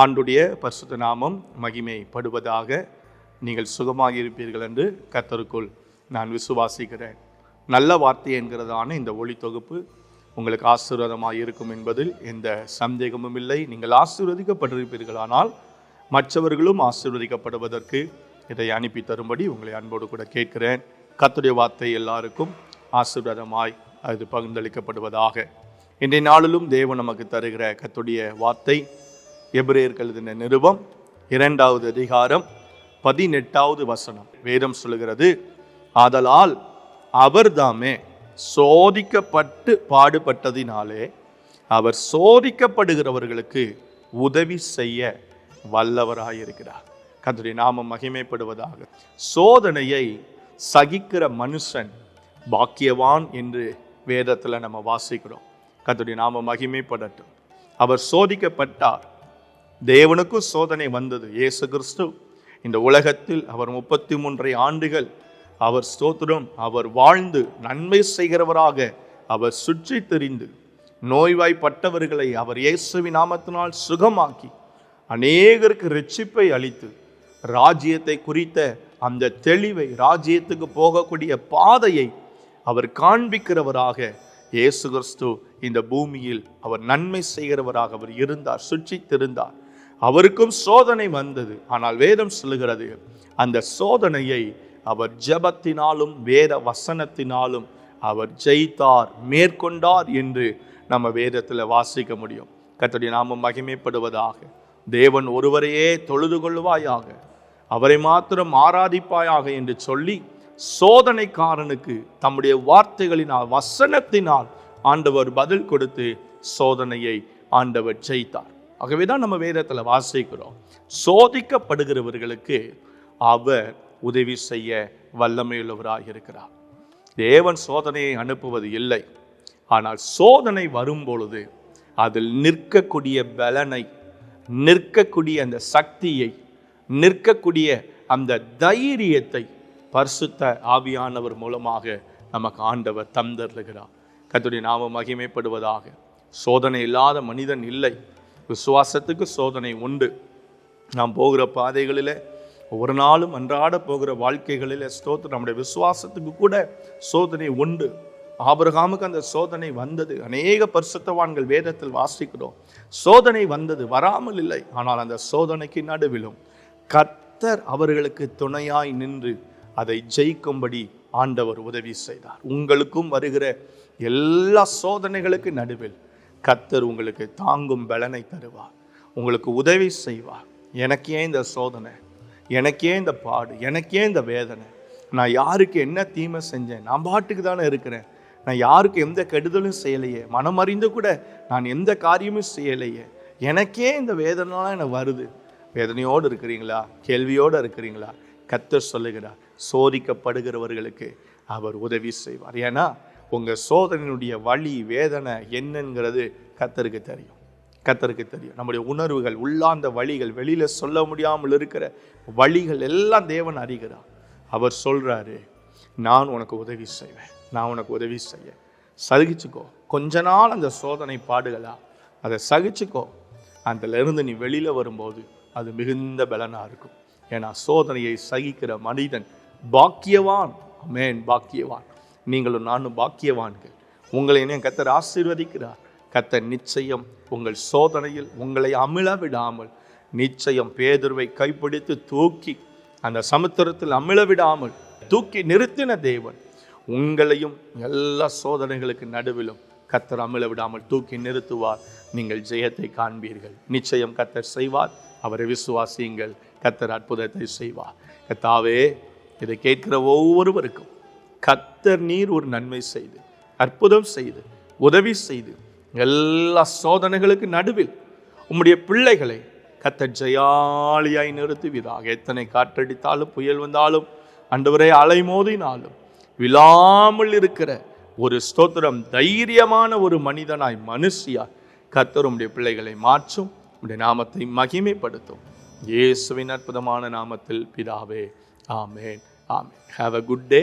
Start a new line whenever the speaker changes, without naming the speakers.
ஆண்டுடைய பரிசுத்த நாமம் மகிமைப்படுவதாக நீங்கள் சுகமாக இருப்பீர்கள் என்று கத்தருக்குள் நான் விசுவாசிக்கிறேன். நல்ல வார்த்தை என்கிறதான இந்த ஒளி தொகுப்பு உங்களுக்கு ஆசீர்வாதமாக இருக்கும் என்பதில் எந்த சந்தேகமும் இல்லை. நீங்கள் ஆசீர்வதிக்கப்பட்டிருப்பீர்களானால் மற்றவர்களும் ஆசீர்வதிக்கப்படுவதற்கு இதை அனுப்பி தரும்படி உங்களை அன்போடு கூட கேட்கிறேன். கத்துடைய வார்த்தை எல்லாருக்கும் ஆசீர்வாதமாய் அது பகிர்ந்தளிக்கப்படுவதாக. இன்றைய நாளிலும் தேவன் நமக்கு தருகிற கத்துடைய வார்த்தை எபிரேயர்கள் எழுதின நிருபம் இரண்டாவது அதிகாரம் பதினெட்டாவது வசனம். வேதம் சொல்லுகிறது ஆதலால் அவர்தாமே சோதிக்கப்பட்டு பாடுபட்டதினாலே அவர் சோதிக்கப்படுகிறவர்களுக்கு உதவி செய்ய வல்லவராயிருக்கிறார். கர்த்தருடைய நாமம் மகிமைப்படுவதாக. சோதனையை சகிக்கிற மனுஷன் பாக்கியவான் என்று வேதத்தில் நம்ம வாசிக்கிறோம். கர்த்தருடைய நாம மகிமைப்படட்டும். அவர் சோதிக்கப்பட்டார். தேவனுக்கும் சோதனை வந்தது. இயேசு கிறிஸ்து இந்த உலகத்தில் அவர் முப்பத்தி மூன்றை ஆண்டுகள் அவர் ஸ்தோத்திரம் அவர் வாழ்ந்து நன்மை செய்கிறவராக அவர் சுற்றி தெரிந்து நோய்வாய்ப்பட்டவர்களை அவர் இயேசுவி நாமத்தினால் சுகமாக்கி அநேகருக்கு ரட்சிப்பை அளித்து ராஜ்யத்தை குறித்த அந்த தெளிவை ராஜ்யத்துக்கு போகக்கூடிய பாதையை அவர் காண்பிக்கிறவராக இயேசு கிறிஸ்து இந்த பூமியில் அவர் நன்மை செய்கிறவராக அவர் இருந்தார் சுற்றி திருந்தார். அவருக்கும் சோதனை வந்தது. ஆனால் வேதம் சொல்லுகிறது அந்த சோதனையை அவர் ஜெபத்தினாலும் வேத வசனத்தினாலும் அவர் ஜெயித்தார் மேற்கொண்டார் என்று நம்ம வேதத்தில் வாசிக்க முடியும். கத்தடி நாமம் மகிமைப்படுவதாக. தேவன் ஒருவரையே தொழுது கொள்வாயாக அவரை மாத்திரம் ஆராதிப்பாயாக என்று சொல்லி சோதனைக்காரனுக்கு தம்முடைய வார்த்தைகளினால் வசனத்தினால் ஆண்டவர் பதில் கொடுத்து சோதனையை ஆண்டவர் ஜெயித்தார். ஆகவே தான் நம்ம வேதத்தில் வாசிக்கிறோம் சோதிக்கப்படுகிறவர்களுக்கு அவர் உதவி செய்ய வல்லமையுள்ளவராக இருக்கிறார். தேவன் சோதனையை அனுப்புவது இல்லை. ஆனால் சோதனை வரும் பொழுது அதில் நிற்கக்கூடிய பலனை நிற்கக்கூடிய அந்த சக்தியை நிற்கக்கூடிய அந்த தைரியத்தை பரிசுத்த ஆவியானவர் மூலமாக நமக்கு ஆண்டவர் தந்தருகிறார் கத்துடைய நாம மகிமைப்படுவதாக. சோதனை இல்லாத மனிதன் இல்லை. விசுவாசத்துக்கு சோதனை உண்டு. நாம் போகிற பாதைகளில் ஒவ்வொரு நாளும் அன்றாட போகிற வாழ்க்கைகளில் ஸ்தோத்திரம். நம்முடைய விசுவாசத்துக்கு கூட சோதனை உண்டு. ஆபரகாமுக்கு அந்த சோதனை வந்தது. அநேக பரிசுத்தவான்கள் வேதத்தில் வாசிக்கிறோம். சோதனை வந்தது வராமல் இல்லை. ஆனால் அந்த சோதனைக்கு நடுவிலும் கர்த்தர் அவர்களுக்கு துணையாய் நின்று அதை ஜெயிக்கும்படி ஆண்டவர் உதவி செய்தார். உங்களுக்கும் வருகிற எல்லா சோதனைகளுக்கு நடுவில் கத்தர் உங்களுக்கு தாங்கும் பலனை தருவார். உங்களுக்கு உதவி செய்வார். எனக்கே இந்த சோதனை எனக்கே இந்த பாடு எனக்கே இந்த வேதனை. நான் யாருக்கு என்ன தீமை செஞ்சேன்? நான் பாட்டுக்கு தானே இருக்கிறேன். நான் யாருக்கு எந்த கெடுதலும் செய்யலையே. மனம் அறிந்து கூட நான் எந்த காரியமும் செய்யலையே. எனக்கே இந்த வேதனைலாம் எனக்கு வருது. வேதனையோடு இருக்கிறீங்களா? கேள்வியோடு இருக்கிறீங்களா? கத்தர் சொல்லுகிறார் சோதிக்கப்படுகிறவர்களுக்கு அவர் உதவி செய்வார். ஏன்னா உங்கள் சோதனையினுடைய வழி வேதனை என்னங்கிறது கத்தருக்கு தெரியும். கத்தருக்கு தெரியும். நம்முடைய உணர்வுகள் உள்ளார்ந்த வழிகள் வெளியில் சொல்ல முடியாமல் இருக்கிற வழிகள் எல்லாம் தேவன் அறிகிறார். அவர் சொல்கிறாரு நான் உனக்கு உதவி செய்வேன். நான் உனக்கு உதவி செய்ய. சகிச்சுக்கோ. கொஞ்ச நாள் அந்த சோதனை பாடுகளா? அதை சகிச்சுக்கோ. அதிலிருந்து நீ வெளியில் வரும்போது அது மிகுந்த பலனாக இருக்கும். ஏன்னா சோதனையை சகிக்கிற மனிதன் பாக்கியவான். மேன் பாக்கியவான். நீங்களும் நானும் பாக்கியவான்கள். உங்களை என்ன கத்தர் ஆசீர்வதிக்கிறார். கத்தர் நிச்சயம் உங்கள் சோதனையில் உங்களை அமிழ விடாமல் நிச்சயம் பேதுருவை கைப்பிடித்து தூக்கி அந்த சமுத்திரத்தில் அமிழ விடாமல் தூக்கி நிறுத்தின தேவன் உங்களையும் எல்லா சோதனைகளுக்கு நடுவிலும் கத்தர் அமிழ விடாமல் தூக்கி நிறுத்துவார். நீங்கள் ஜெயத்தை காண்பீர்கள். நிச்சயம் கத்தர் செய்வார். அவரை விசுவாசியுங்கள். கத்தர் அற்புதத்தை செய்வார். கத்தாவே இதை கேட்கிற ஒவ்வொருவருக்கும் கத்தர் நீர் ஒரு நன்மை செய்து அற்புதம் செய்து உதவி செய்து எல்லா சோதனைகளுக்கு நடுவில் உம்முடைய பிள்ளைகளை கத்தர் ஜெயாலியாய் நிறுத்துவீராக. எத்தனை காற்றடித்தாலும் புயல் வந்தாலும் அண்டவரை அலைமோதினாலும் விழாமல் இருக்கிற ஒரு ஸ்தோத்திரம் தைரியமான ஒரு மனிதனாய் மனுஷியாய் கத்தர் உடைய பிள்ளைகளை மாற்றும் உடைய நாமத்தை மகிமைப்படுத்தும். இயேசுவின் அற்புதமான நாமத்தில் பிதாவே ஆமேன் ஆமேன். Have a good day